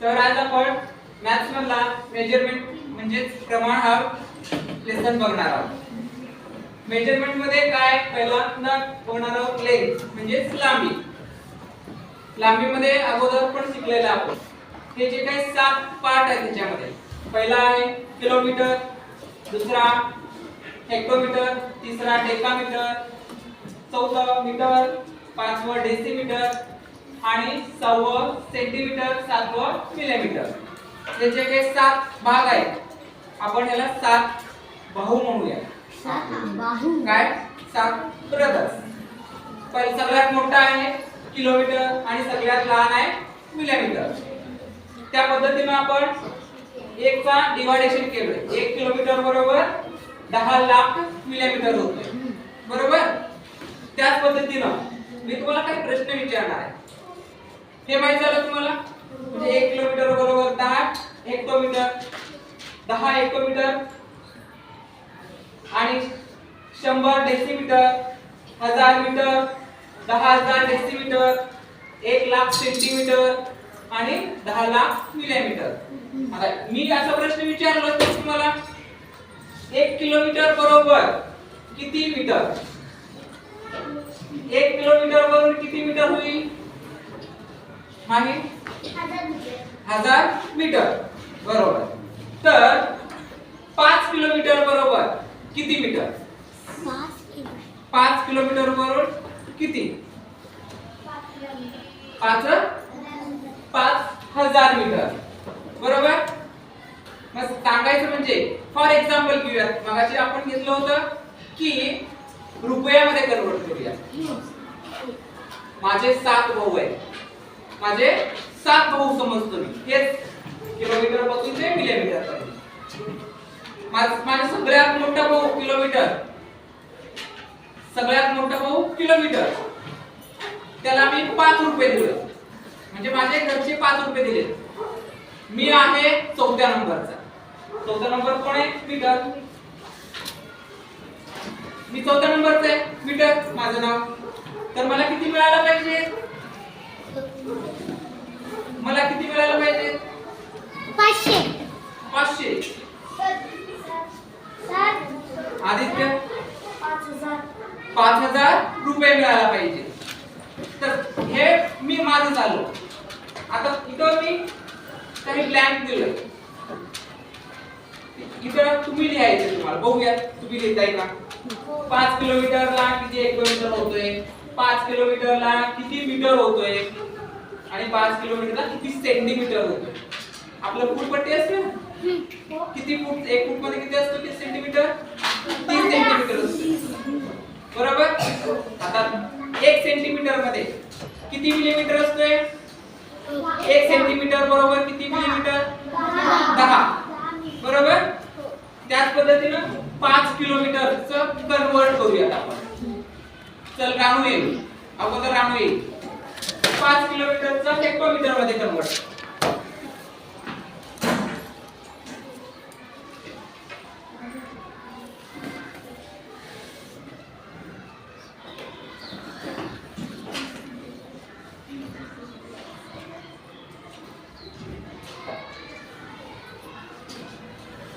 तर आज आपण मॅथ्स मधला मेजरमेंट म्हणजेच प्रमाण हा लेसन बघणार आहोत. मेजरमेंटमध्ये काय पहिल्यांदा बघणार आहोत लेंथ म्हणजेच लांबी. लांबीमध्ये अगोदर पण शिकलेलं आपण हे जे काही सात पार्ट आहेत त्याच्यामध्ये. पहिला आहे किलोमीटर दुसरा हेक्टोमीटर तिसरा डेकामीटर चौथा मीटर पाचवं डेसिमीटर आणि सहावं सेंटीमीटर सातवं मिलीमीटर हे जे काही सात भाग आहेत आपण याला सात भाऊ म्हणूया. काय? सात ब्रदर्स पण सगळ्यात मोठा आहे किलोमीटर आणि सगळ्यात लहान आहे मिलीमीटर त्या पद्धतीनं आपण एकचा डिवायडेशन केलं एक किलोमीटर बरोबर दहा लाख मिलीमीटर होतोय. बरोबर? त्याच पद्धतीनं मी तुम्हाला काही प्रश्न विचारणार आहे. हे माहीत झालं तुम्हाला? म्हणजे एक किलोमीटर बरोबर दहा हेक्टोमीटर दहा हेक्टोमीटर आणि शंभर डेसिमीटर हजार मीटर दहा हजार डेसिमीटर एक लाख सेंटीमीटर आणि दहा लाख मिलीमीटर. आता मी असा प्रश्न विचारलो तर तुम्हाला एक किलोमीटर बरोबर किती मीटर? एक किलोमीटर वरून किती मीटर होईल? माहीत हजार मीटर. बरोबर. तर पाच किलोमीटर बरोबर किती मीटर? पाच किलोमीटर. बरोबर किती? पाच पाच? हजार मीटर. बरोबर? मग सांगायचं म्हणजे फॉर एक्झाम्पल घेऊया मगाशी आपण घेतलं होतं की रुपयामध्ये कन्वर्ट करूया माझे सात भाऊ आहेत. माझे सात भाऊ समजतो मी. हेच किलोमीटरपासून ते मिलीमीटर पर्यंत. माझा सगळ्यात मोठा भाऊ किलोमीटर. सगळ्यात मोठा भाऊ किलोमीटर. त्याला मी पाच रुपये दिले. म्हणजे माझे घरचे पाच रुपये दिले. मी आहे चौथ्या नंबरचा. चौथा नंबर कोण आहे? मीटर. मी चौथ्या नंबरचा आहे. मीटर माझं नाव. तर मला किती मिळायला पाहिजे? किती मिळायला पाहिजे? पाचशे. पाचशे. आदित्य? पाच हजार रुपये मिळायला पाहिजे. तर हे मी माझं चालू आता इथं मी काही ब्लँक दिलं. इथं तुम्ही लिहायचं तुम्हाला. बघूया तुम्ही लिहिताय का? पाच किलोमीटरला किती एक किलोमीटर होतोय? पाच किलोमीटरला किती मीटर होतोय? आणि पाच किलोमीटरला किती सेंटीमीटर होतो? आपलं फूटपट्टी असते ना? किती फूट एक फूटमध्ये किती असतो? तीस सेंटीमीटर तीन सेंटीमीटर असतो. बरोबर? आता एक सेंटीमीटरमध्ये किती मिलीमीटर असतोय? एक सेंटीमीटर बरोबर किती मिलीमीटर दहा. बरोबर? त्याच पद्धतीनं पाच किलोमीटरचं कन्वर्ट करूयात आपण. चल राणू येईल अगोदर राणू येईल पाच किलोमीटरचा हेक्टोमीटरमध्ये कन्वर्ट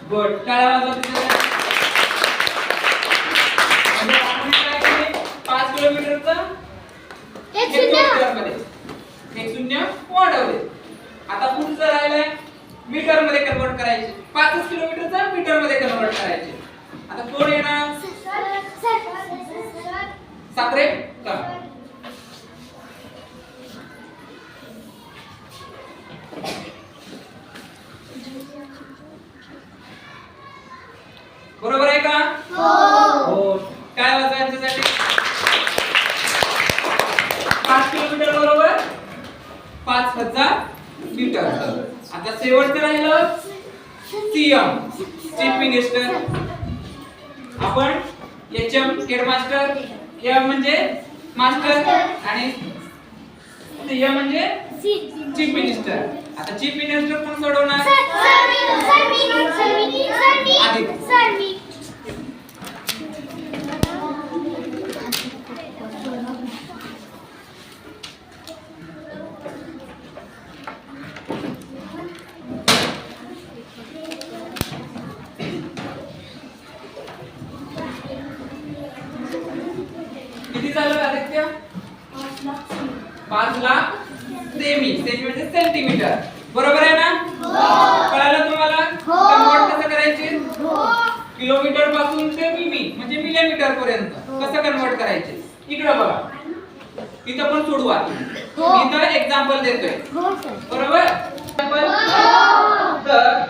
गुड काय आवाज तिथे म्हणजे आपण काय केले पाच किलोमीटरचं एक शून्यमध्ये एक शून्य वाढवले आता पुढचं राहिलंय मीटरमध्ये कन्वर्ट करायचे पाचच किलोमीटरचा मीटरमध्ये कन्वर्ट करायचे आता कोण येणार साखरे का बरोबर आहे का? हो. काय वाजवायचं याच्यासाठी? पाच किलोमीटर बरोबर? पाच हजार मीटर. आता शेवटचं राहिलं सीएम चीफ मिनिस्टर. आपण एच एम हेडमास्टर एम म्हणजे मास्टर आणि सीएम म्हणजे चीफ मिनिस्टर आता चीफ मिनिस्टर कोण सोडवणार किती झालं आदित्य? पाच लाख सेमी सेमी म्हणजे सेंटीमीटर बरोबर आहे ना? कळालं तुम्हाला? हो. कन्वर्ट कसं करायचे? किलोमीटरपासून ते मिमी म्हणजे मिलीमीटर पर्यंत. कसं कन्वर्ट करायचे? इकडं बघा. इथं पण सोडवा. हो. इथं एक्झाम्पल देतोय. हो, बरोबर? तर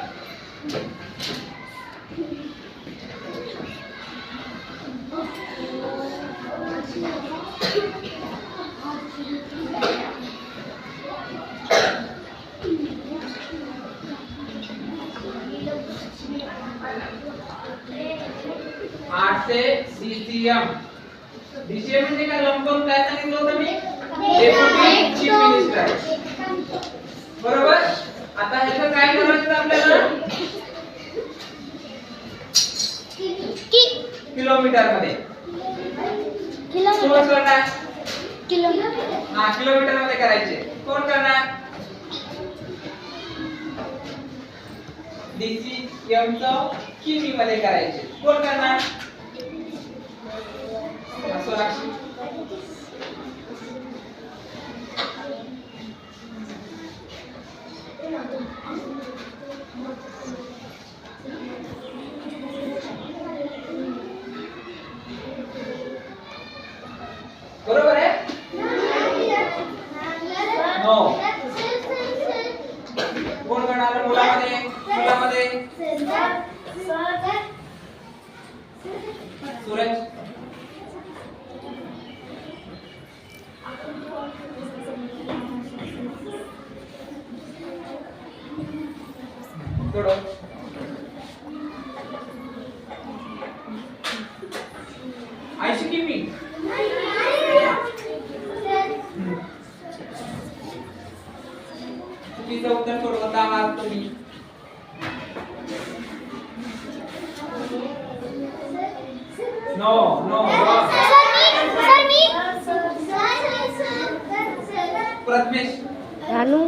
आठशे सीसीएम डीसीएम म्हणजे काय? लंपन काय सांगितलं होतं मी? डेप्युटी चीफ मिनिस्टर बरोबर? आता ह्याचं काय करायचं आपल्याला? किलोमीटर. मध्ये कोण करणार? हा किलोमीटरमध्ये करायचे. कोण करणार? डीसीएम चं किमी मध्ये करायचे. कोण करणार? हा, सोनाक्षी बरोबर आहे? नो कोण करणार? मुलामध्ये यामध्ये सूरज? थोडं ऐंशी किमी चुकीचं उत्तर सोडवत आहात तुम्ही. नो नो सर मी सर मी sir sir sir Prathamesh Ranu